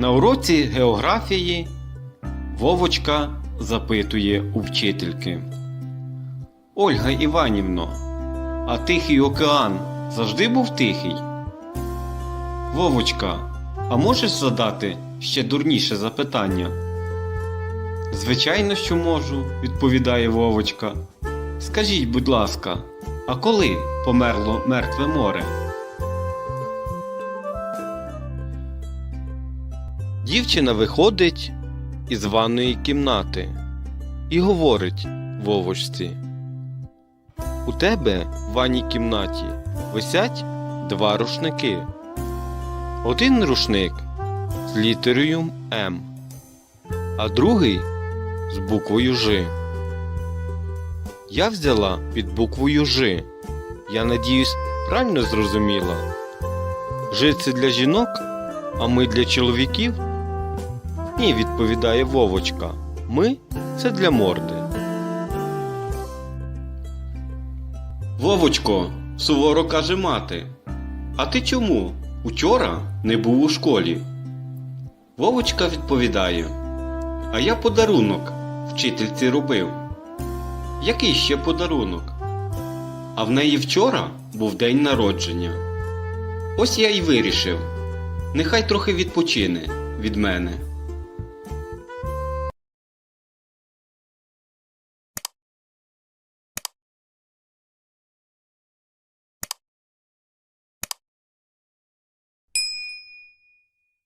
На уроці географії Вовочка запитує у вчительки. Ольга Іванівно, а Тихий океан завжди був тихий? Вовочка, а можеш задати ще дурніше запитання? Звичайно, що можу, відповідає Вовочка. Скажіть, будь ласка, а коли померло мертве море? Дівчина виходить із ванної кімнати і говорить Вовочці. У тебе в ванній кімнаті висять два рушники. Один рушник з літерою М, а другий з буквою Ж. Я взяла під буквою Ж. Я надіюсь, правильно зрозуміла. Ж це для жінок, а ми для чоловіків? Ні, відповідає Вовочка. Ми це для морди. Вовочко, суворо каже мати. А ти чому? Учора не був у школі. Вовочка відповідає. А я подарунок вчительці робив. Який ще подарунок? А в неї вчора був день народження. Ось я й вирішив. Нехай трохи відпочине від мене.